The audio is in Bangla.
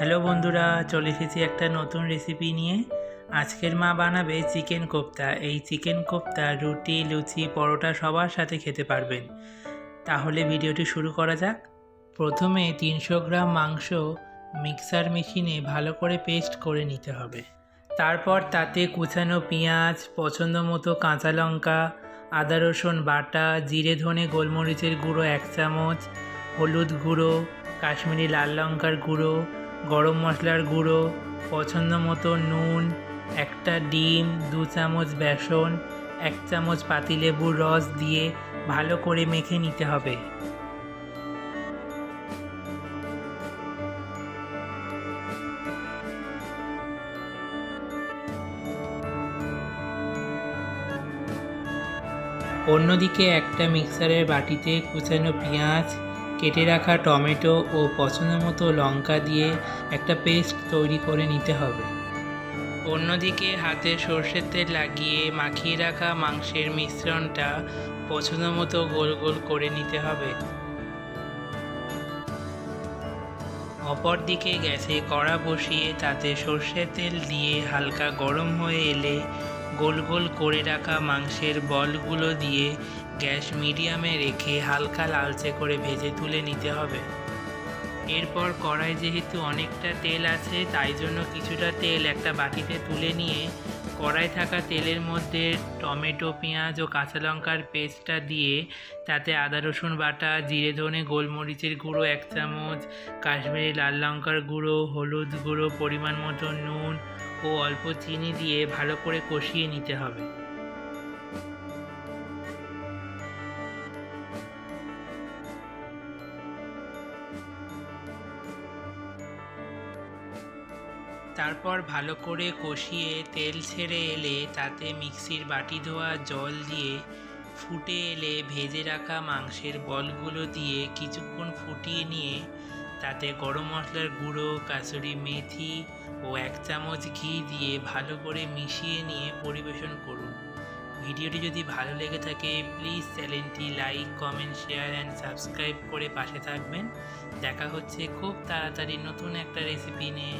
হ্যালো বন্ধুরা, চলে এসেছি একটা নতুন রেসিপি নিয়ে। আজকের মা বানাবে চিকেন কোপ্তা। এই চিকেন কোপ্তা, রুটি, লুচি, পরোটা সবার সাথে খেতে পারবেন। তাহলে ভিডিওটি শুরু করা যাক। প্রথমে তিনশো গ্রাম মাংস মিক্সার মেশিনে ভালো করে পেস্ট করে নিতে হবে। তারপর তাতে কুচানো পেঁয়াজ, পছন্দ মতো কাঁচা লঙ্কা, আদা রসুন বাটা, জিরে, ধনে, গোলমরিচের গুঁড়ো এক চামচ, হলুদ গুঁড়ো, কাশ্মীরি লাল লঙ্কার গুঁড়ো গরম মশলার গুঁড়ো, পছন্দ মতো নুন, একটা ডিম, দু চামচ বেসন, এক চামচ পাতিলেবুর রস দিয়ে ভালো করে মেখে নিতে হবে। অন্যদিকে একটা মিক্সারের বাটিতে কুচানো পেঁয়াজ কেটে রাখা টমেটো ও পছন্দ মতো লঙ্কা দিয়ে একটা পেস্ট তৈরি করে নিতে হবে। অন্যদিকে হাতে সর্ষের তেল লাগিয়ে মাখিয়ে রাখা মাংসের মিশ্রণটা পছন্দ মতো গোল গোল করে নিতে হবে। অপরদিকে গ্যাসে কড়া বসিয়ে তাতে সর্ষের তেল দিয়ে হালকা গরম হয়ে এলে গোল গোল করে রাখা মাংসের বলগুলো দিয়ে গ্যাস মিডিয়ামে রেখে হালকা লালচে করে ভেজে তুলে নিতে হবে। এরপর কড়াই যেহেতু অনেকটা তেল আছে, তাই জন্য কিছুটা তেল একটা বাটিতে তুলে নিয়ে কড়াই থাকা তেলের মধ্যে টমেটো, পেঁয়াজ ও কাঁচা লঙ্কার পেস্টটা দিয়ে তাতে আদা, রসুন বাটা, জিরে, ধনে, গোলমরিচের গুঁড়ো, এক চামচ, কাশ্মীরি লাল লঙ্কার গুঁড়ো, হলুদ গুঁড়ো, পরিমাণ মতো নুন ও অল্প চিনি দিয়ে ভালো করে কষিয়ে নিতে হবে। তারপর ভালো করে কষিয়ে তেল ছেড়ে এলে তাতে মিক্সির বাটি ধোয়া জল দিয়ে ফুটে এলে ভেজে রাখা মাংসের বলগুলো দিয়ে কিছুক্ষণ ফুটিয়ে নিয়ে তাতে গরম মশলার গুঁড়ো, কাসুরি মেথি ও এক চামচ ঘি দিয়ে ভালো করে মিশিয়ে নিয়ে পরিবেশন করুন। ভিডিওটি যদি ভালো লেগে থাকে, প্লিজ চ্যানেলটি like, comment, share and subscribe করে পাশে থাকবেন। দেখা হচ্ছে খুব তাড়াতাড়ি নতুন একটা রেসিপি নিয়ে।